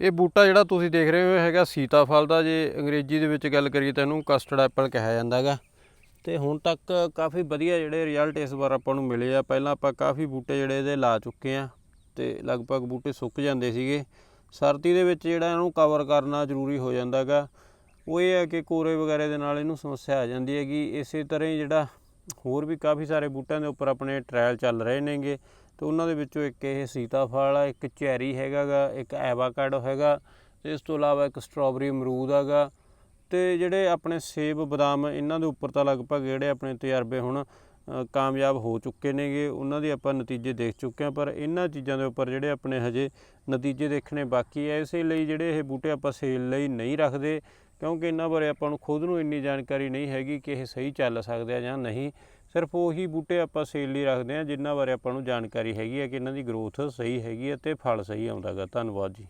ਇਹ ਬੂਟਾ ਜਿਹੜਾ ਤੁਸੀਂ ਦੇਖ ਰਹੇ ਹੋ, ਇਹ ਹੈਗਾ ਸੀਤਾਫਲ ਦਾ, ਜੇ ਅੰਗਰੇਜ਼ੀ ਦੇ ਵਿੱਚ ਗੱਲ ਕਰੀਏ ਤਾਂ ਇਹਨੂੰ ਕਸਟਰਡ ਐਪਲ ਕਿਹਾ ਜਾਂਦਾ ਹੈਗਾ। ਤੇ ਹੁਣ ਤੱਕ ਕਾਫੀ ਵਧੀਆ ਜਿਹੜੇ ਰਿਜ਼ਲਟ ਇਸ ਵਾਰ ਆਪਾਂ ਨੂੰ ਮਿਲੇ ਆ। ਪਹਿਲਾਂ ਆਪਾਂ ਕਾਫੀ ਬੂਟੇ ਜਿਹੜੇ ਇਹਦੇ ਲਾ ਚੁੱਕੇ ਆ ਤੇ ਲਗਭਗ ਬੂਟੇ ਸੁੱਕ ਜਾਂਦੇ ਸੀਗੇ। ਸਰਦੀ ਦੇ ਵਿੱਚ ਜਿਹੜਾ ਇਹਨੂੰ ਕਵਰ ਕਰਨਾ ਜ਼ਰੂਰੀ ਹੋ ਜਾਂਦਾ ਹੈਗਾ। ਉਹ ਇਹ ਹੈ ਕਿ ਕੋਰੇ ਵਗੈਰੇ ਦੇ ਨਾਲ ਇਹਨੂੰ ਸਮੱਸਿਆ ਆ ਜਾਂਦੀ ਹੈਗੀ। ਇਸੇ ਤਰ੍ਹਾਂ ਹੀ ਜਿਹੜਾ ਹੋਰ ਵੀ ਕਾਫੀ ਸਾਰੇ ਬੂਟਿਆਂ ਦੇ ਉੱਪਰ ਆਪਣੇ ਟ੍ਰਾਇਲ ਚੱਲ ਰਹੇ ਨੇਗੇ। ਤੇ ਉਹਨਾਂ ਦੇ ਵਿੱਚੋਂ ਇੱਕ ਇਹ ਸੀਤਾਫਲ ਆ, ਇੱਕ ਚੈਰੀ ਹੈਗਾਗਾ, ਇੱਕ ਐਵਾਕਾਡੋ ਹੈਗਾ, ਤੇ ਇਸ ਤੋਂ ਇਲਾਵਾ ਇੱਕ ਸਟ੍ਰਾਬੇਰੀ ਅਮਰੂਦ ਹੈਗਾ। ਤੇ ਜਿਹੜੇ ਆਪਣੇ ਸੇਬ, ਬਦਾਮ ਇਹਨਾਂ ਦੇ ਉੱਪਰ ਤਾਂ ਲਗਭਗ ਜਿਹੜੇ ਆਪਣੇ ਤਜਰਬੇ ਹੁਣ ਕਾਮਯਾਬ ਹੋ ਚੁੱਕੇ ਨੇਗੇ, ਉਹਨਾਂ ਦੇ ਆਪਾਂ ਨਤੀਜੇ ਦੇਖ ਚੁੱਕੇ ਹਾਂ, ਪਰ ਇਹਨਾਂ ਚੀਜ਼ਾਂ ਦੇ ਉੱਪਰ ਜਿਹੜੇ ਆਪਣੇ ਹਜੇ ਨਤੀਜੇ ਦੇਖਣੇ ਬਾਕੀ ਹੈ ਇਸੇ ਲਈ ਜਿਹੜੇ ਇਹ ਬੂਟੇ ਆਪਾਂ ਸੇਲ ਲਈ ਨਹੀਂ ਰੱਖਦੇ ਕਿਉਂਕਿ ਇਹਨਾਂ ਬਾਰੇ ਆਪਾਂ ਨੂੰ ਖੁਦ ਨੂੰ ਇੰਨੀ ਜਾਣਕਾਰੀ ਨਹੀਂ ਹੈਗੀ ਕਿ ਇਹ ਸਹੀ ਚੱਲ ਸਕਦੇ ਆ ਜਾਂ ਨਹੀਂ। ਸਿਰਫ ਉਹੀ ਬੂਟੇ ਆਪਾਂ ਸੇਲ ਲਈ ਰੱਖਦੇ ਆ, ਜਿਨ੍ਹਾਂ ਬਾਰੇ ਆਪਾਂ ਨੂੰ ਜਾਣਕਾਰੀ ਹੈਗੀ ਹੈ ਕਿ ਇਹਨਾਂ ਦੀ ਗਰੋਥ ਸਹੀ ਹੈਗੀ ਹੈ ਤੇ ਫਲ ਸਹੀ ਆਉਂਦਾਗਾ ਧੰਨਵਾਦ ਜੀ।